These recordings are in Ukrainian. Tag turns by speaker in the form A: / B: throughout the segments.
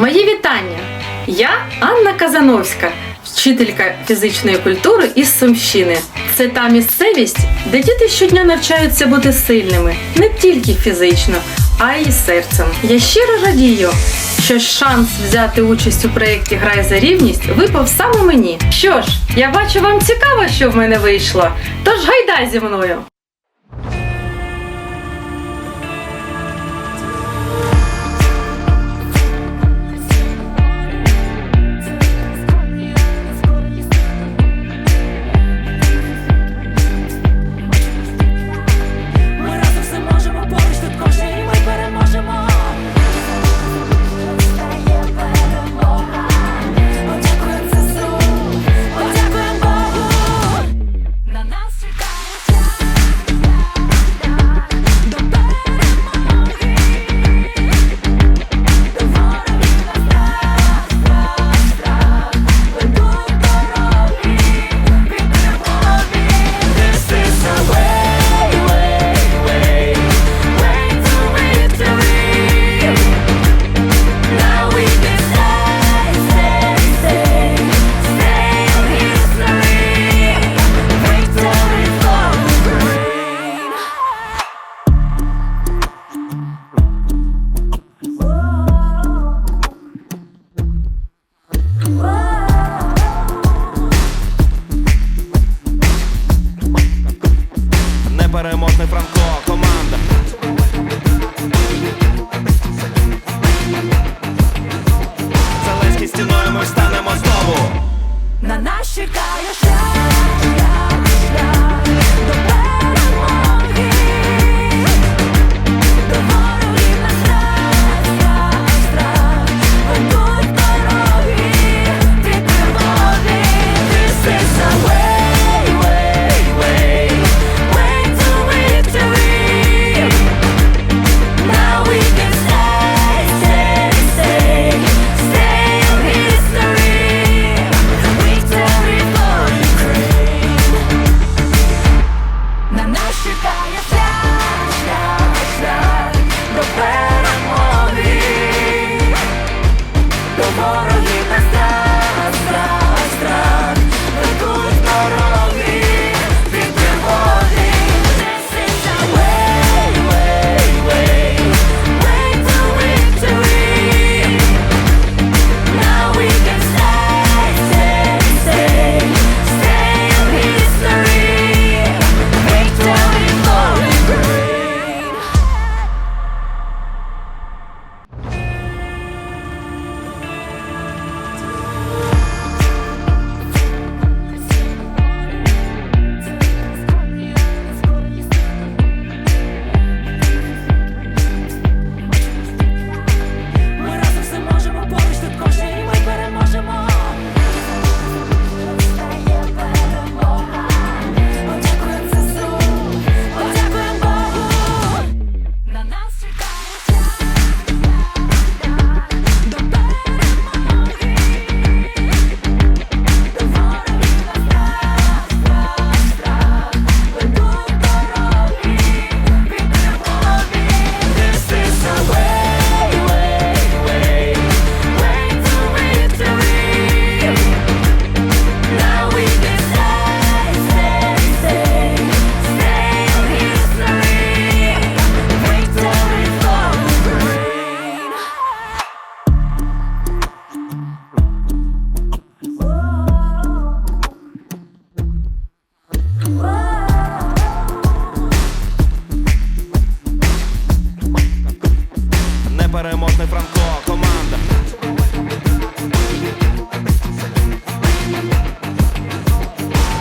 A: Мої вітання! Я Анна Казановська, вчителька фізичної культури із Сумщини. Це та місцевість, де діти щодня навчаються бути сильними не тільки фізично, а й серцем. Я щиро радію, що шанс взяти участь у проєкті Грай за рівність випав саме мені. Що ж, я бачу, вам цікаво, що в мене вийшло. Тож гайдай зі мною!
B: Непереможний Франко, команда.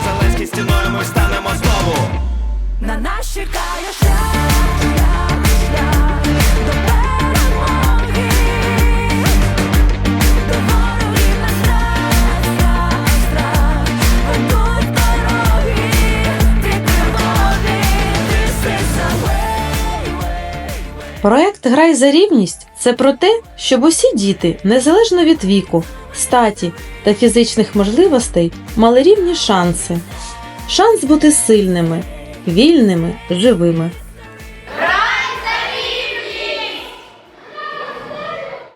B: Зеленський стіною ми станемо знову.
C: На нас чекає шлях, шлях, шлях до перемоги. До ворогів на страх, страх, страх. Ведуть дороги від тривоги. This is our way, way.
A: Проект Грай за рівність це про те, щоб усі діти, незалежно від віку, статі та фізичних можливостей, мали рівні шанси. Шанс бути сильними, вільними, живими.